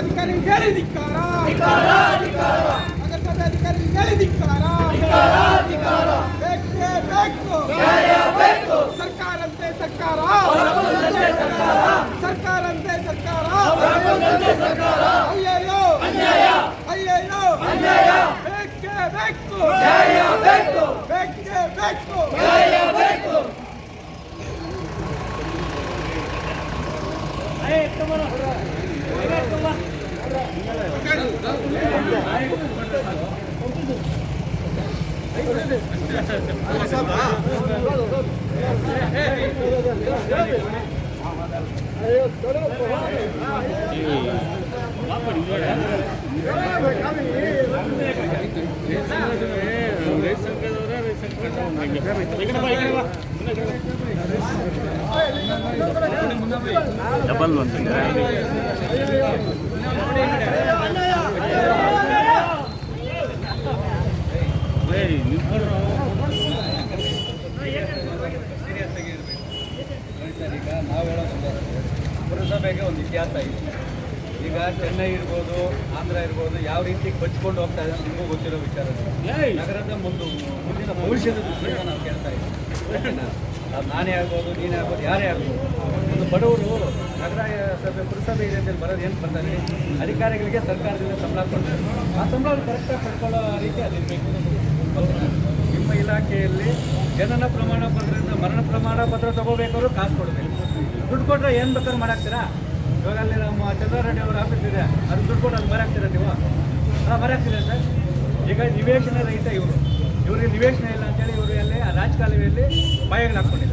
ಮಾಯ ಆಗಿರುವ ಅಧಿಕಾರಿ ಹೇಳಿ ಧಿಕ್ಕಾರ ನಗರಸಭೆ ಅಧಿಕಾರಿಗಳಿಗೆ ಹೇಳಿ ಧಿಕ್ಕಾರ ಬೇಕೇ ಬೇಕು. ಸರ್ಕಾರಂತೆ ಸರ್ಕಾರ. ಸರ್ಕಾರಂತೆ ಸರ್ಕಾರ. ಅಯ್ಯಯ್ಯೋ. ಅಯ್ಯಯ್ಯೋ. ಬೇಕೇ ಬೇಕು. ಬೇಕೇ. ಬೇಕು ಡಬಲ್ ಒಂದು ಸರ್, ಈಗ ನಾವು ಹೇಳೋದು ಪುರಸಭೆಗೆ ಒಂದು ಇತಿಹಾಸ ಇದೆ. ಈಗ ಚೆನ್ನೈ ಇರ್ಬೋದು ಆಂಧ್ರ ಇರ್ಬೋದು ಯಾವ ರೀತಿ ಬಚ್ಕೊಂಡು ಹೋಗ್ತಾ ಇದೆ ನಿಮಗೂ ಗೊತ್ತಿರೋ ವಿಚಾರ ನಗರದ ಮುಂದೆ ಮುಂದಿನ ಭವಿಷ್ಯದ ದೃಷ್ಟಿಯಿಂದ ನಾವು ಕೇಳ್ತಾ ಇದ್ದೀವಿ. ನಾನೇ ಆಗ್ಬೋದು ನೀನೇ ಆಗ್ಬೋದು ಯಾರೇ ಆಗ್ಬೋದು. ಒಂದು ಬಡವರು ನಗರ ಸಭೆ, ಪುರಸಭೆ ಇದೆ ಅಂತ ಬರೋದು ಏನು ಬಂದಲ್ಲಿ ಅಧಿಕಾರಿಗಳಿಗೆ ಸರ್ಕಾರದಿಂದ ಸಂಬಳ ಕೊಡ್ತಾರೆ. ಆ ಸಂಬಳ ಕರೆಕ್ಟಾಗಿ ಪಡ್ಕೊಳ್ಳೋ ರೀತಿ ಅದಿರಬೇಕು. ನಿಮ್ಮ ಇಲಾಖೆಯಲ್ಲಿ ಜನನ ಪ್ರಮಾಣ ಪತ್ರದಿಂದ ಮರಣ ಪ್ರಮಾಣ ಪತ್ರ ತಗೋಬೇಕಾದ್ರೂ ಕಾಸು ಕೊಡಬೇಕು. ದುಡ್ಡು ಕೊಟ್ಟರೆ ಏನು ಬೇಕಾದ್ರೂ ಮಾಡಾಕ್ತೀರಾ? ಇವಾಗ ಅಲ್ಲಿ ನಮ್ಮ ಚಂದ್ರಾರೆಡ್ಡಿ ಅವ್ರ ಆಫೀಸ್ ಇದೆ. ಅದು ದುಡ್ಡು ಕೊಟ್ಟು ಅದು ಮರಾಕ್ತೀರಾ ನೀವು? ಹಾಂ ಮರಾಕ್ತೀರಾ ಸರ್? ಈಗ ನಿವೇಶನ ರಹಿತ ಇವರು. ಇವರಿಗೆ ನಿವೇಶನ ಇಲ್ಲ ಅಂತೇಳಿ ಇವರು ಅಲ್ಲಿ ರಾಜಕಾಲುವೆಯಲ್ಲಿ ಬಾಯಿಗಳು ಹಾಕ್ಕೊಂಡಿದ್ದಾರೆ.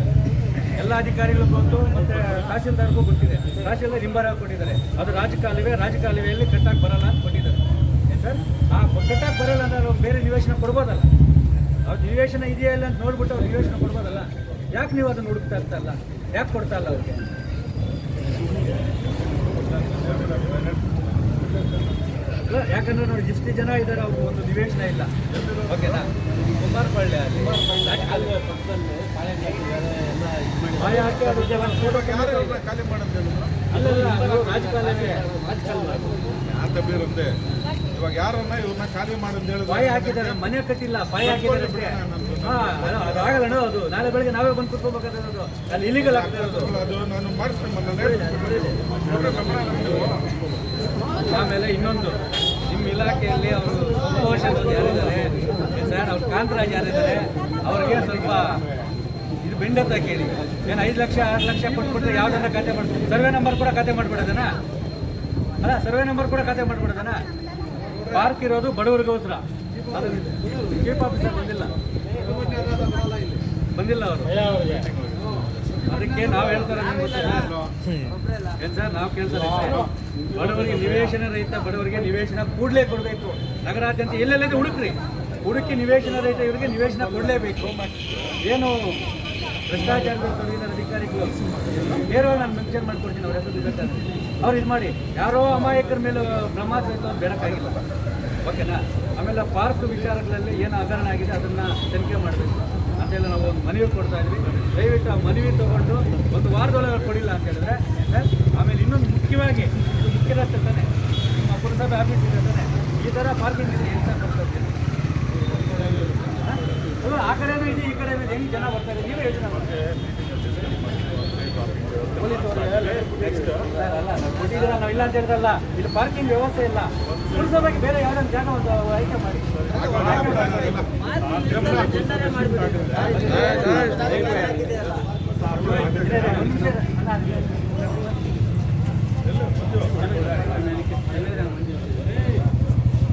ಎಲ್ಲ ಅಧಿಕಾರಿಗಳು ಬಂತು ಮತ್ತೆ ತಹಸೀಲ್ದಾರ್ಗೂ ಗೊತ್ತಿದೆ. ತಹಸೀಲ್ದಾರ್ ಹಿಂಬರ ಕೊಟ್ಟಿದ್ದಾರೆ. ಅದು ರಾಜಕಾಲುವೆ, ರಾಜಕಾಲುವೆಯಲ್ಲಿ ಕಟ್ಟಾಗಿ ಬರಲ್ಲ ಅಂತ ಕೊಟ್ಟಿದ್ದಾರೆ. ಸರ್? ಆ ಕಟ್ಟಾಗಿ ಬರಲ್ಲ ಅಂದ್ರೆ ಬೇರೆ ನಿವೇಶನ ಕೊಡ್ಬೋದಲ್ಲ? ಅವ್ರ ನಿವೇಶನ ಇದೆಯಾ ಇಲ್ಲ ಅಂತ ನೋಡ್ಬಿಟ್ಟು ಅವ್ರು ನಿವೇಶನ ಕೊಡ್ಬೋದಲ್ಲ? ಯಾಕೆ ನೀವು ಅದನ್ನು ಹುಡುಕ್ತಾ ಇರ್ತಲ್ಲ ಯಾಕೆ ಕೊಡ್ತಾ ಇಲ್ಲ ಅವ್ರಿಗೆ? ಯಾಕಂದ್ರೆ ನೋಡಿ, ಇಷ್ಟು ಜನ ಇದ್ದಾರೆ ಅವ್ರಿಗೆ ಒಂದು ನಿವೇಶನ ಇಲ್ಲ. ಓಕೆನಾ? ಕುಮಾರಪಳ್ಳಿ ಅಲ್ಲಿ ಖಾಲಿ ಮಾಡೋದು ಇವಾಗ ಯಾರನ್ನ ಇವ್ರನ್ನ ಖಾಲಿ ಮಾಡೋದು ಹೇಳಿದ್ರೆ ಬಾಯಿ ಹಾಕಿದ್ದಾರೆ ಮನೆ ಕಟ್ಟಿಲ್ಲ ಬಾಯಿ ಹಾಕಿದ್ದಾರೆ ಅದು- ಅದು ಆಗಲ್ಲ ಅದು ನಾಳೆ ಬೆಳಗ್ಗೆ ನಾವೇ ಬಂದು ಕುತ್ಕೋಬೇಕಾದ್ರೆ ಅದು. ಅಲ್ಲಿ ಇಲಿಗಲ್ ಆಗ್ತಾ ಇರೋದು. ಅದು ನಾನು ಮಾಡಿಸ್ತೀನಿ. ಆಮೇಲೆ ಇನ್ನೊಂದು ನಿಮ್ಮ ಇಲಾಖೆಯಲ್ಲಿ ಅವರು ಸಂತೋಷ ಯಾರಿದ್ದಾರೆ? ಸರ್ ಅವ್ರು ಕಾಂತರಾಜ್ ಯಾರಿದ್ದಾರೆ ಅವ್ರಿಗೆ ಸ್ವಲ್ಪ ಇದು ಬೆಂಡತ್ತ ಕೇಳಿ. ಏನು ಐದು ಲಕ್ಷ, ಆರು ಲಕ್ಷ ಕೊಟ್ಬಿಟ್ರೆ ಯಾವ್ದನ್ನ ಖಾತೆ ಮಾಡ್ಬಿಟ್ಟು ಸರ್ವೆ ನಂಬರ್ ಕೂಡ ಖಾತೆ ಮಾಡ್ಬಿಡೋದನ? ಅಲ್ಲ, ಸರ್ವೆ ನಂಬರ್ ಕೂಡ ಖಾತೆ ಮಾಡ್ಬಿಡೋದನ? ಪಾರ್ಕ್ ಇರೋದು ಬಡವರಿಗೋಸ್ಕರ ಚೀಫ್ ಆಫೀಸರ್ ಬಂದಿಲ್ಲ. ಬಂದಿಲ್ಲ ಅವರು. ಅದಕ್ಕೆ ನಾವು ಹೇಳ್ತಾರೆ ಸರ್, ನಾವು ಕೇಳ್ತಾರೆ. ಬಡವರಿಗೆ ನಿವೇಶನ ರೈತ ಬಡವರಿಗೆ ನಿವೇಶನ ಕೂಡಲೇ ಕೊಡಬೇಕು. ನಗರಾದ್ಯಂತ ಎಲ್ಲೆಲ್ಲದೆ ಹುಡುಕ್ರಿ. ಹುಡುಕಿ ನಿವೇಶನ ರೈತ ಇವರಿಗೆ ನಿವೇಶನ ಕೊಡಲೇಬೇಕು. ಏನು ತೊಡಗಿದ್ದಾರೆ ಅಧಿಕಾರಿಗಳು ನೇರವಾಗಿ ನಾನು ಮೆನ್ಷನ್ ಮಾಡ್ಕೊಡ್ತೀನಿ ಅವ್ರ ಹೆಸರು ಅವ್ರು ಇದು ಮಾಡಿ, ಯಾರೋ ಅಮಾಯಕರ ಮೇಲೆ ಇತ್ತು ಅಂತ ಬೇಡಕ್ಕಾಗಿಲ್ಲ. ಓಕೆನಾ? ಆಮೇಲೆ ಪಾರ್ಕ್ ವಿಚಾರಗಳಲ್ಲಿ ಏನು ಹಗರಣ ಆಗಿದೆ ಅದನ್ನು ತನಿಖೆ ಮಾಡಬೇಕು. ಅಂತೆಲ್ಲ ನಾವು ಒಂದು ಮನವಿ ಕೊಡ್ತಾ ಇದ್ವಿ. ದಯವಿಟ್ಟು ಆ ಮನವಿ ತೊಗೊಂಡು ಒಂದು ವಾರದೊಳಗೆ ಕೊಡಿಲ್ಲ ಅಂತ ಹೇಳಿದ್ರೆ ಆಮೇಲೆ ಇನ್ನೊಂದು ಮುಖ್ಯವಾಗಿ ಮುಖ್ಯ ರಸ್ತೆ ತಾನೆ, ನಿಮ್ಮ ಪುರಸಭೆ ಆಫೀಸ್ ಇದೆ ತಾನೆ, ಈ ಥರ ಪಾರ್ಕಿಂಗ್ ಇದೆ ಎಂತ ಕೊಡ್ತಾ ಆ ಕಡೆನೂ ಇದೆ ಈ ಕಡೆ ಇದೆ. ಹೆಂಗೆ ಜನ ಬರ್ತಾರೆ ನೀವೇ ಯೋಚನೆ ಮಾಡ್ತಾರೆ ಅಲ್ಲ ನಾವು ಕೊಟ್ಟಿದ್ದೀರ ನಾವು ಇಲ್ಲ ಅಂತ ಹೇಳಿದ್ರಲ್ಲ ಇಲ್ಲಿ ಪಾರ್ಕಿಂಗ್ ವ್ಯವಸ್ಥೆ ಇಲ್ಲ. ಪುರಸಭೆಗೆ ಬೇರೆ ಯಾವ್ದಾದ್ರು ಜಾಗ ಒಂದು ಆಯ್ಕೆ ಮಾಡಿ.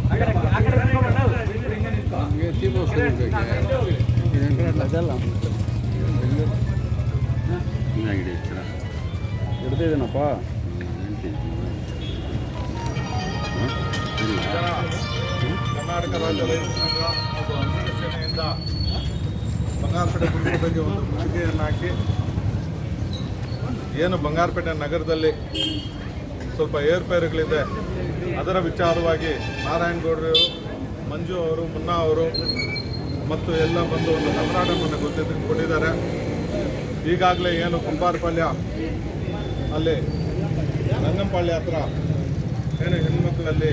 ಆ ಕಡೆ ಆ ಕಡೆ ಕರ್ಕೊಂಡ್ಬರೋಣ? ಹಿಂಗೆ ನಿಂತ್ಕೊ. ಹಿಡ್ದಿದ್ದೀನಪ್ಪ ಕರ್ನಾಟಕ ರಾಜ್ಯ ರೈತ ಸಂಘ ಹಾಗೂ ಹಸಿರು ಸೇನೆಯಿಂದ ಬಂಗಾರಪೇಟೆ ಪುರಸಭೆಗೆ ಒಂದು ಮುತ್ತಿಗೆಯನ್ನು ಹಾಕಿ ಏನು ಬಂಗಾರಪೇಟೆ ನಗರದಲ್ಲಿ ಸ್ವಲ್ಪ ಏರ್ಪೇರುಗಳಿದೆ ಅದರ ವಿಚಾರವಾಗಿ ನಾರಾಯಣಗೌಡರು ಮಂಜು ಅವರು ಮುನ್ನಾ ಅವರು ಮತ್ತು ಎಲ್ಲ ಬಂದು ಒಂದು ಕರ್ನಾಟಕವನ್ನು ಗೊತ್ತಿದ್ದು ಕೊಟ್ಟಿದ್ದಾರೆ ಈಗಾಗಲೇ ಏನು ಕುಂಬಾರಪಾಳ್ಯ ಅಲ್ಲಿ ರಂಗಂಪಾಳ್ಯ ಹತ್ರ ಏನು ಹೆಣ್ಮಕ್ಳಲ್ಲಿ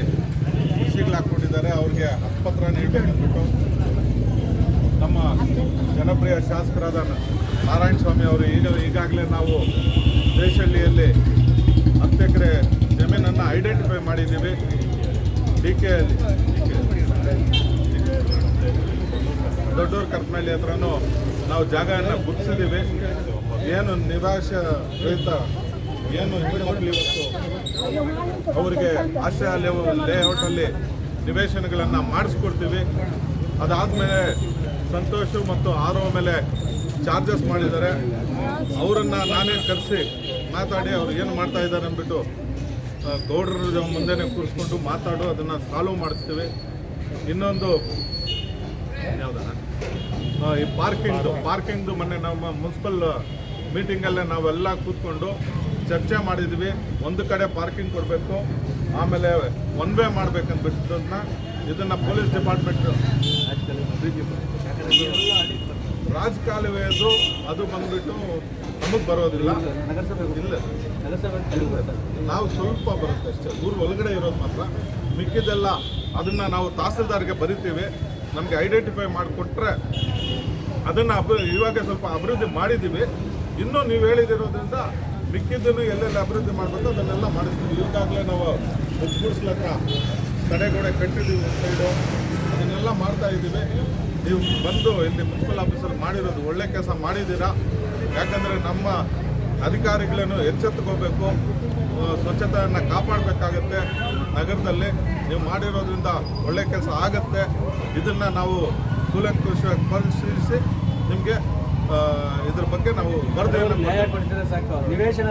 ಕೃಷಿಗಳು ಹಾಕ್ಕೊಂಡಿದ್ದಾರೆ. ಅವ್ರಿಗೆ ಹಕ್ಕುಪತ್ರ ನೀಡಬೇಕಂದ್ಬಿಟ್ಟು ನಮ್ಮ ಜನಪ್ರಿಯ ಶಾಸಕರಾದ ನಾರಾಯಣ ಸ್ವಾಮಿ ಅವರು ಈಗ ಈಗಾಗಲೇ ನಾವು ದೇಶಹಳ್ಳಿಯಲ್ಲಿ ಹತ್ತು ಎಕರೆ ಜಮೀನನ್ನು ಐಡೆಂಟಿಫೈ ಮಾಡಿದ್ದೀವಿ. ಡಿ ಕೆ ದೊಡ್ಡೂರು ಕರ್ಪನಹಳ್ಳಿ ಹತ್ರನೂ ನಾವು ಜಾಗವನ್ನು ಗುರುತಿಸಿದ್ದೀವಿ ಏನು ನಿರಾಶೆ ರಹಿತ, ಏನು ಹೆಣ್ಮಕ್ಳು ಇವತ್ತು ಅವರಿಗೆ ಆಶ್ರಯ ಲೇಔಟಲ್ಲಿ ನಿವೇಶನಗಳನ್ನು ಮಾಡಿಸ್ಕೊಡ್ತೀವಿ. ಅದಾದಮೇಲೆ ಸಂತೋಷ ಮತ್ತು ಆರೋ ಮೇಲೆ ಚಾರ್ಜಸ್ ಮಾಡಿದ್ದಾರೆ. ಅವರನ್ನು ನಾನೇ ಕರೆಸಿ ಮಾತಾಡಿ ಅವ್ರು ಏನು ಮಾಡ್ತಾ ಇದ್ದಾರೆ ಅಂದ್ಬಿಟ್ಟು ಗೌಡರ ಮುಂದೆನೇ ಕೂರಿಸ್ಕೊಂಡು ಮಾತಾಡು, ಅದನ್ನು ಸಾಲ್ವ್ ಮಾಡಿಸ್ತೀವಿ ಇನ್ನೊಂದು ಈ ಪಾರ್ಕಿಂಗ್ದು ಪಾರ್ಕಿಂಗ್ದು ಮೊನ್ನೆ ನಮ್ಮ ಮುನ್ಸಿಪಲ್ ಮೀಟಿಂಗಲ್ಲೇ ನಾವೆಲ್ಲ ಕೂತ್ಕೊಂಡು ಚರ್ಚೆ ಮಾಡಿದ್ವಿ. ಒಂದು ಕಡೆ ಪಾರ್ಕಿಂಗ್ ಕೊಡಬೇಕು, ಆಮೇಲೆ ಒನ್ ವೇ ಮಾಡ್ಬೇಕಂದ್ಬಿಟ್ಟದನ್ನ ಇದನ್ನು ಪೊಲೀಸ್ ಡಿಪಾರ್ಟ್ಮೆಂಟ್ ರಾಜಕಾಲುವೆಯದು ಅದು ಬಂದ್ಬಿಟ್ಟು ನಮಗೆ ಬರೋದಿಲ್ಲ. ಇಲ್ಲ. ನಾವು ಸ್ವಲ್ಪ ಬರುತ್ತೆ ಅಷ್ಟೇ. ಊರು ಒಳಗಡೆ ಇರೋದು ಮಾತ್ರ. ಮಿಕ್ಕಿದೆಲ್ಲ ಅದನ್ನು ನಾವು ತಹಸೀಲ್ದಾರ್ಗೆ ಬರಿತೀವಿ. ನಮಗೆ ಐಡೆಂಟಿಫೈ ಮಾಡಿಕೊಟ್ರೆ ಅದನ್ನು ಅಭಿ ಇವಾಗ ಸ್ವಲ್ಪ ಅಭಿವೃದ್ಧಿ ಮಾಡಿದ್ದೀವಿ. ಇನ್ನೂ ನೀವು ಹೇಳಿದಿರೋದ್ರಿಂದ ಮಿಕ್ಕಿದ್ದನ್ನು ಎಲ್ಲೆಲ್ಲಿ ಅಭಿವೃದ್ಧಿ ಮಾಡಬೇಕು ಅದನ್ನೆಲ್ಲ ಮಾಡಿಸ್ತೀವಿ. ಈಗಾಗಲೇ ನಾವು ಹತ್ರ ತಡೆಗೋಡೆ ಕಟ್ಟಿದ್ದೀವಿ ಒಂದು ಸೈಡು ಅದನ್ನೆಲ್ಲ ಮಾಡ್ತಾ ಇದ್ದೀವಿ. ನೀವು ಬಂದು ಇಲ್ಲಿ ಮುನ್ಸಿಪಲ್ ಆಫೀಸರ್ ಮಾಡಿರೋದು ಒಳ್ಳೆ ಕೆಲಸ ಮಾಡಿದ್ದೀರಾ? ಯಾಕಂದರೆ ನಮ್ಮ ಅಧಿಕಾರಿಗಳನ್ನು ಎಚ್ಚೆತ್ತುಕೋಬೇಕು. ಸ್ವಚ್ಛತೆಯನ್ನು ಕಾಪಾಡಬೇಕಾಗತ್ತೆ ನಗರದಲ್ಲಿ. ನೀವು ಮಾಡಿರೋದ್ರಿಂದ ಒಳ್ಳೆ ಕೆಲಸ ಆಗುತ್ತೆ. ಇದನ್ನು ನಾವು ಕೂಲಂಕುಷವಾಗಿ ಪರಿಶೀಲಿಸಿ ನಿಮಗೆ ಇದ್ರ ಬಗ್ಗೆ ನಾವು ನಿವೇಶನ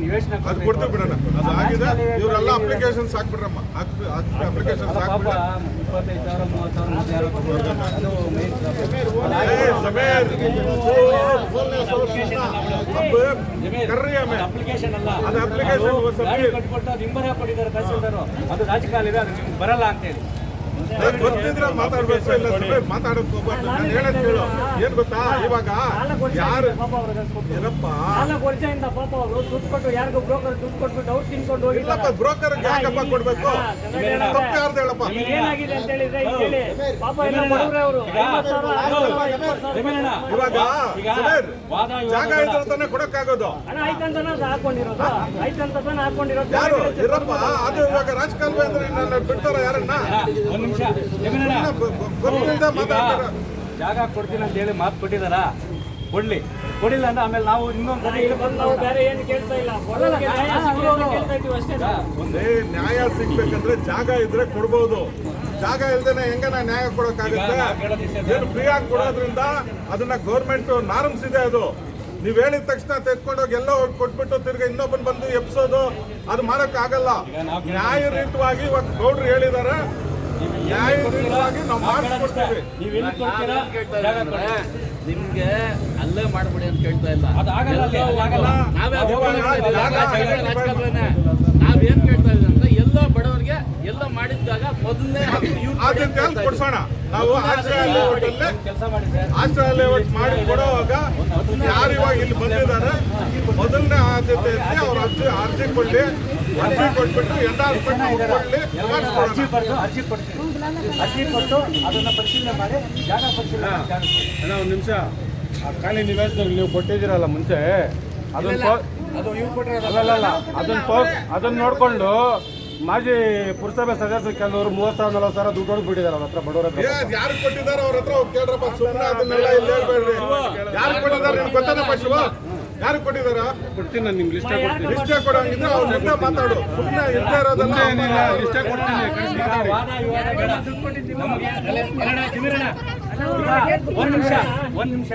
ನಿವೇಶನ ಅದು. ಕೊಡ್ತೀವಿ ಬಿಡೋಣ. ಅದು ಆಗಿದೆ. ಇವರೆಲ್ಲ ಅಪ್ಲಿಕೇಶನ್ ಅಪ್ಲಿಕೇಶನ್ಸ್ ಹಾಕ್ಬಿಡ್ರಮ್ಮ ಅಪ್ಲಿಕೇಶನ್. ಅಪ್ಲಿಕೇಶನ್ ಅಲ್ಲ ಅದು ಅಪ್ಲಿಕೇಶನ್ ಕೊಟ್ಟಿದ್ದಾರೆ ಅದು ತಹಸೀಲ್ದಾರು. ಅದು ರಾಜಕಾಲುವೆ ಅದು ನಿಮ್ಗೆ ಬರಲ್ಲ ಅಂತೇಳಿ. ಗೊತ್ತಿದ್ರೆ ಮಾತಾಡ್ಬೇಕು ಇಲ್ಲ ಸುಮ್ಮನೆ ಮಾತಾಡಕ್ ಹೋಗ್ಬಾರ್ದು. ನಾನು ಹೇಳೋದ್ ಕೇಳು. ಏನ್ ಗೊತ್ತಾ? ಇವಾಗ ಯಾರು ಏನಪ್ಪ? ನಾಲ್ಕು ವರ್ಷದಿಂದ ಪಾಪ ಅವರು ದುಡ್ಡು ಕೊಟ್ಟು ಯಾರಿಗೂ ಬ್ರೋಕರ್ ದುಡ್ಡು ಕೊಟ್ಬಿಟ್ಟು ಅವ್ರು ತಿನ್ಕೊಂಡು ಹೋಗಿ ಇಲ್ಲಪ್ಪ ಬ್ರೋಕರ್ ಯಾಕಪ್ಪ ಕೊಡ್ಬೇಕು? ತಪ್ಪು ಯಾರ್ದು ಹೇಳಪ್ಪ? ಏನಾಗಿದೆ ಅಂತ ಹೇಳಿದ್ರೆ ಹೇಳಿ. ಪಾಪ ಎಲ್ಲ ಬಡವ್ರೆ ಅವರು. ಇವಾಗ ಜಾಗ ವಿವಾದ ತಾನೆ ಕೊಡಕ್ಕಾಗೋದು. ಹಣ ಹಾಕೊಂಡಿರೋದು. ಯಾರು? ಇರಪ್ಪ ಅದು ಇವಾಗ ರಾಜಕಾಲುವೆ ಅಂದ್ರೆ ನನ್ನ ಬಿಡ್ತಾರ ಯಾರನ್ನ? ನಿಮಿಷ. ಜಾಗ ಕೊಡ್ತೀನಿ ಅಂತ ಹೇಳಿ ಮಾತು ಕೊಟ್ಟಿದಾರ ಕೊಡ್ಲಿ. ಕೊಡಿಲ್ಲ ಅಂದ್ರೆ ಆಮೇಲೆ ನಾವು ನಾವು. ಒಂದೇ ನ್ಯಾಯ ಸಿಗ್ಬೇಕಂದ್ರೆ ಜಾಗ ಇದ್ರೆ ಕೊಡ್ಬೋದು. ಜಾಗ ಇಲ್ದೇನೆ ನಾ ನ್ಯಾಯ ಕೊಡೋಕ್ಕಾಗುತ್ತೆ. ಏನು ಫ್ರೀ ಆಗಿ ಕೊಡೋದ್ರಿಂದ ಅದನ್ನ ಗೌರ್ಮೆಂಟ್ ನಾರ್ಮ್ಸ್ ಇದೆ ಅದು. ನೀವ್ ಹೇಳಿದ ತಕ್ಷಣ ತೆಗೆದುಕೊಂಡೋಗಿ ಎಲ್ಲ ಹೋಗಿ ಕೊಟ್ಬಿಟ್ಟು ತಿರ್ಗಿ ಇನ್ನೊಬ್ಬನ್ ಬಂದು ಎಪ್ಸೋದು ಅದು ಮಾಡಕ್ ಆಗಲ್ಲ ನ್ಯಾಯಯುತವಾಗಿ ಇವತ್ತು ಗೌಡ್ರು ಹೇಳಿದಾರೆ ನಿಮ್ಗೆ ಅಲ್ಲೇ ಮಾಡ್ಬಿಡಿ ಅಂತ ಕೇಳ್ತಾ ಇಲ್ಲ. ನಾವೇನ್ ಕೇಳ್ತಾ ಇದ್ದೀವಿ ಅಂದ್ರೆ ಎಲ್ಲ ಬಡವರಿಗೆ ಎಲ್ಲ ಮಾಡಿದ್ದಾಗ ಮೊದಲನೇ ಆದ್ಯತೆ ಅಲ್ಲಿ ಕೊಡ್ಸೋಣ. ನಾವು ಆಶ್ರಯ ಲೇಔಟಲ್ಲೇ ಕೆಲಸ ಮಾಡಿ ಸರ್ ಆಶ್ರಯ ಲೇಔಟ್ ಮಾಡಿ ಕೊಡುವಾಗ ಯಾರು ಇವಾಗ ಇಲ್ಲಿ ಬಂದಿದ್ದಾರೆ? ಮೊದಲನೇ ಆದ್ಯತೆ ಅವ್ರ ಅರ್ಜಿ ಅರ್ಜಿ ಕೊಡ್ಲಿ ಅರ್ಜಿ ಕೊಟ್ಬಿಟ್ಟು ಎಲ್ಲ ಕೊಡ್ಲಿ ಅರ್ಜಿ ಬರ್ದು ಅರ್ಜಿ ಕೊಟ್ಟು ಅದನ್ನು ಪರಿಶೀಲನೆ ಮಾಡಿ ಜಾಗ ಪರಿಶೀಲನೆ ಅಣ್ಣ ಒಂದು ನಿಮಿಷ. ಆ ಖಾಲಿ ನಿವಾಸದಲ್ಲಿ ನೀವು ಕೊಟ್ಟಿದ್ದೀರಲ್ಲ ಮುಂಚೆ ಅದನ್ನ ಅದು ಇವ್ರು ಕೊಟ್ಟಿರೋದು. ಅಲ್ಲ ಅಲ್ಲ ಅದನ್ನ ತೋ ಅದನ್ನ ನೋಡ್ಕೊಂಡು ಮಾಜಿ ಪುರಸಭೆ ಸದಸ್ಯ ಕೆಲವರು ಮೂವತ್ತು ಸಾವಿರ ನಲವತ್ತು ಸಾವಿರ ದುಡ್ಡು ಹೊಡ್ಬಿಟ್ಟಿದ್ದಾರೆ ಅವ್ರ ಹತ್ರ ಬಡವರ ಹತ್ರ. ಯಾರು ಕೊಟ್ಟಿದ್ದಾರೆ ಅವ್ರ ಹತ್ರ ಕೇಳ್ರಪ್ಪ ಸುಮ್ಮನೆ ಅದನ್ನೆಲ್ಲ ಇಲ್ಲಿ ಹೇಳ್ಬೇಡ್ರಿ ಯಾರು ಕೊಟ್ಟಿದ್ದಾರೆ ನಿಮ್ಗೆ ಪಶು ಶಿವ? ಯಾರು ಕೊಟ್ಟಿದಾರ ಕೊಡ್ತೀನಿ ನಾನು ನಿಮ್ಗೆ ಲಿಸ್ಟ್ ಕೊಡ್ತೀನಿ. ಲಿಸ್ಟೇ ಕೊಡಂಗಿದ್ರೆ ಅವ್ರ ಜೊತೆ ಮಾತಾಡು. ಸುಮ್ಮನೆ ಇಲ್ಲದೆ ಇರೋದನ್ನ ಏನಿಲ್ಲ ಲಿಸ್ಟೇ ಕೊಡ್ತೀನಿ ಒಂದ್ ನಿಮಿಷ ಒಂದ್ ನಿಮಿಷ.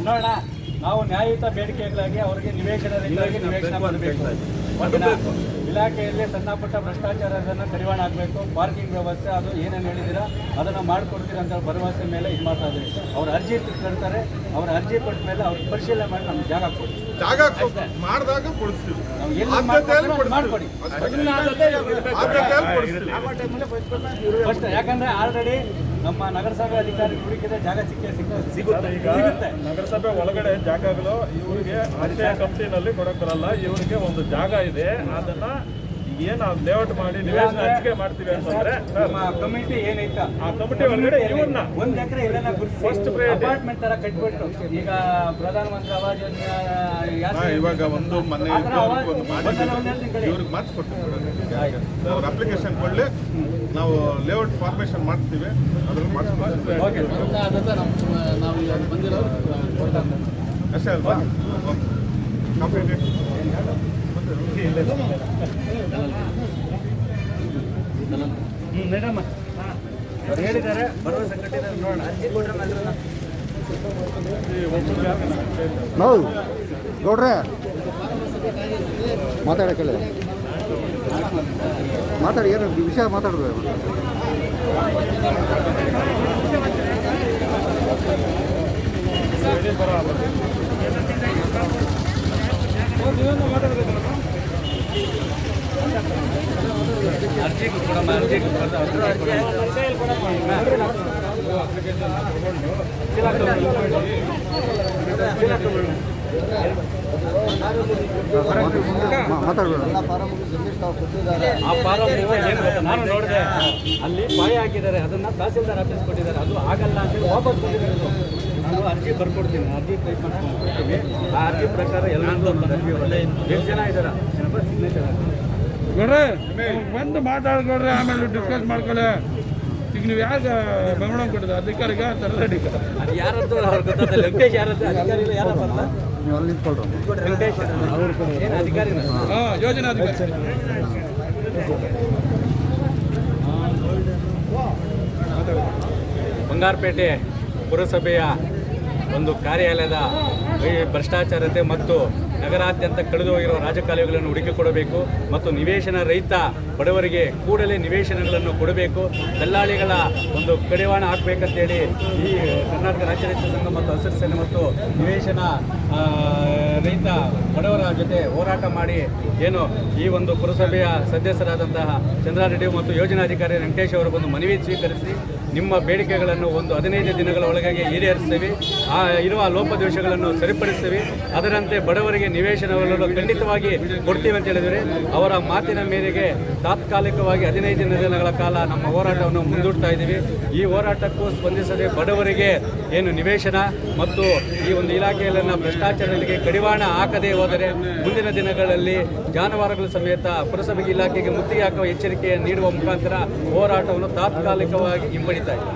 ನೋಡೋಣ ನಾವು ನ್ಯಾಯಯುತ ಬೇಡಿಕೆಗಳಾಗಿ ಅವರಿಗೆ ನಿವೇಶನ ನಿವೇಶನ ಮಾಡಬೇಕು ಇಲಾಖೆಯಲ್ಲಿ ಸಣ್ಣ ಪುಟ್ಟ ಭ್ರಷ್ಟಾಚಾರವನ್ನು ಕಡಿವಾಣ ಆಗಬೇಕು. ಪಾರ್ಕಿಂಗ್ ವ್ಯವಸ್ಥೆ ಅದು ಏನೇನು ಹೇಳಿದ್ದೀರಾ ಅದನ್ನು ಮಾಡಿಕೊಡ್ತೀರ ಅಂತ ಭರವಸೆ ಮೇಲೆ ಇದು ಮಾಡ್ತಾ ಇದ್ದೀವಿ ಅವ್ರ ಅರ್ಜಿ ಕಳ್ತಾರೆ ಅವ್ರ ಅರ್ಜಿ ಕೊಟ್ಟ ಮೇಲೆ ಅವ್ರು ಪರಿಶೀಲನೆ ಮಾಡಿ ನಮ್ಗೆ ಜಾಗ ಕೊಡಿ. ಜಾಗ ಮಾಡಿದಾಗ ಕೊಡಿಸ್ತೀವಿ. ಮಾಡ್ಕೊಡಿ. ಮಾಡ್ಕೊಡಿ ಯಾಕಂದ್ರೆ ಆಲ್ರೆಡಿ ನಮ್ಮ ನಗರಸಭೆ ಅಧಿಕಾರಿ ಹುಡುಕಿದ್ರೆ ಜಾಗ ಸಿಕ್ಕೇ ಸಿಗುತ್ತೆ. ಸಿಗುತ್ತೆ. ನಗರಸಭೆ ಒಳಗಡೆ ಜಾಗಗಳು ಇವರಿಗೆ ಆಶ್ರಯ ಕಂಪ್ನಿನಲ್ಲಿ ಕೊಡಕ್ ಬರಲ್ಲ. ಇವರಿಗೆ ಒಂದು ಜಾಗ ಇದೆ. ಅದನ್ನ ಏನ್ ಲೇಔಟ್ ಮಾಡಿ ನಿವೇಶನ ಹಂಚಿಕೆ ಮಾಡ್ತೀವಿ ಅಂತಂದ್ರೆ ನಮ್ಮ ಕಮಿಟಿ ಏನೈತ? ಆ ಕಮಿಟಿ ಒಳಗಡೆ ಇವ್ರನ್ನ ಒಂದ್ ಎಕರೆ First priority. ಅಪಾರ್ಟ್ಮೆಂಟ್ ತರ ಕಟ್ಬಿಟ್ಟು. ಈಗ ಪ್ರಧಾನಮಂತ್ರಿ ಆವಾಸ್ ಯೋಜನೆ ಇವಾಗ ಒಂದು ಮನೆ. ಇವ್ರಿಗೆ ಮಾಡಿಸ್ಕೊಡ್ತೀವಿ ಅವ್ರ ಅಪ್ಲಿಕೇಶನ್ ಕೊಡ್ಲಿ. ನಾವು ಲೇಔಟ್ ಫಾರ್ಮೇಶನ್ ಮಾಡ್ತೀವಿ. ಅದ್ರಲ್ಲಿ ಮಾಡಿಸ್ಕೊಡ್ತೀವಿ ನಾವು ಬಂದಿರೋರು ಕೊಡ್ತಾ ಅಷ್ಟೇ ಅಲ್ವಾ ಕಂಪ್ಲೀಟ್ ಮೇಡಮ್ ಅವ್ರು ಹೇಳಿದ್ದಾರೆ ಭರವಸೆ ಕಟ್ಟಿದ್ದಾರೆ ನೋಡೋಣ ನಾವು ಗೌಡ್ರೆ ಮಾತಾಡಕ್ಕಿಲ್ಲ ಮಾತಾಡಿ ಏನು ವಿಷಯ ಮಾತಾಡೋದು ಅರ್ಜಿ ಕೊಡಮ್ಮ ಅರ್ಜಿ ಮಾತಾಡಬೇಡ. ಆ ಫಾರಂ ನಾನು ನೋಡಿದೆ, ಅಲ್ಲಿ ಪಾಯ ಹಾಕಿದ್ದಾರೆ, ಅದನ್ನ ತಹಸೀಲ್ದಾರ್ ಆಫೀಸ್ ಕೊಟ್ಟಿದ್ದಾರೆ. ಅದು ಆಗಲ್ಲ ಅಂತ ವಾಪಸ್ ಕೊಟ್ಟಿದ್ದಾರೆ ನಾನು ಅರ್ಜಿ ಬರ್ಕೊಡ್ತೀನಿ, ಅರ್ಜಿ ಟೈಪ್ ಮಾಡ್ಕೊಂಡು ಆ ಅರ್ಜಿ ಪ್ರಕಾರ ಎಲ್ಲರೂ ಎಷ್ಟು ಜನ ಇದ್ದಾರೆ? ಸಿಗ್ನೇಚರ್ ಸಿಗ್ನೇಚರ್ ನೋಡ್ರಿ ಬಂದು ಮಾತಾಡ್ಕೊಡ್ರಿ ಆಮೇಲೆ ಡಿಸ್ಕಸ್ ಮಾಡ್ಕೊಳ್ಳಿ ಈಗ ನೀವು ಯಾಕೆ ಬೆಂಗಳೂರು ಕೊಟ್ಟಿದ್ದ ಅಧಿಕಾರಿಗ ಯಾರದ್ದು ಅಧಿಕಾರಿ ಹಾಂ ಯೋಜನಾ ಬಂಗಾರಪೇಟೆ ಪುರಸಭೆಯ ಒಂದು ಕಾರ್ಯಾಲಯದ ಭ್ರಷ್ಟಾಚಾರತೆ ಮತ್ತು ನಗರಾದ್ಯಂತ ಕಳೆದು ಹೋಗಿರುವ ರಾಜಕಾಲುವೆಗಳನ್ನು ಹುಡುಕಿಕೊಡಬೇಕು ಮತ್ತು ನಿವೇಶನ ರಹಿತ ಬಡವರಿಗೆ ಕೂಡಲೇ ನಿವೇಶನಗಳನ್ನು ಕೊಡಬೇಕು. ದಲ್ಲಾಳಿಗಳ ಒಂದು ಕಡಿವಾಣ ಹಾಕಬೇಕಂತೇಳಿ ಈ ಕರ್ನಾಟಕ ರಾಜ್ಯ ರೈತ ಸಂಘ ಮತ್ತು ಹಸಿರು ಸೇನೆ ಮತ್ತು ನಿವೇಶನ ರೈತ ಬಡವರ ಜೊತೆ ಹೋರಾಟ ಮಾಡಿ ಏನು ಈ ಒಂದು ಪುರಸಭೆಯ ಸದಸ್ಯರಾದಂತಹ ಚಂದ್ರಾರೆಡ್ಡಿ ಮತ್ತು ಯೋಜನಾಧಿಕಾರಿ ವೆಂಕಟೇಶ್ ಅವರು ಬಂದು ಮನವಿ ಸ್ವೀಕರಿಸಿ ನಿಮ್ಮ ಬೇಡಿಕೆಗಳನ್ನು ಒಂದು ಹದಿನೈದು ದಿನಗಳ ಒಳಗಾಗಿ ಈಡೇರಿಸ್ತೀವಿ ಆ, ಇರುವ ಲೋಪದೋಷಗಳನ್ನು ಸರಿಪಡಿಸ್ತೀವಿ ಅದರಂತೆ ಬಡವರಿಗೆ ನಿವೇಶನವನ್ನು ಖಂಡಿತವಾಗಿ ಕೊಡ್ತೀವಿ ಅಂತ ಹೇಳಿದರೆ. ಅವರ ಮಾತಿನ ಮೇರೆಗೆ ತಾತ್ಕಾಲಿಕವಾಗಿ ಹದಿನೈದು ದಿನಗಳ ಕಾಲ ನಮ್ಮ ಹೋರಾಟವನ್ನು ಮುಂದೂಡ್ತಾ ಇದ್ದೀವಿ. ಈ ಹೋರಾಟಕ್ಕೂ ಸ್ಪಂದಿಸದೆ ಬಡವರಿಗೆ ಏನು ನಿವೇಶನ ಮತ್ತು ಈ ಒಂದು ಇಲಾಖೆಯಲ್ಲಿನ ಭ್ರಷ್ಟಾಚಾರಗಳಿಗೆ ಕಡಿವಾಣ ಹಾಕದೇ ಹೋದರೆ ಮುಂದಿನ ದಿನಗಳಲ್ಲಿ ಜಾನುವಾರುಗಳ ಸಮೇತ ಪುರಸಭೆ ಇಲಾಖೆಗೆ ಮುತ್ತಿಗೆ ಹಾಕುವ ಎಚ್ಚರಿಕೆ ನೀಡುವ ಮುಖಾಂತರ ಹೋರಾಟವನ್ನು ತಾತ್ಕಾಲಿಕವಾಗಿ ಹಿಂಪಡಿತಾ ಇದೆ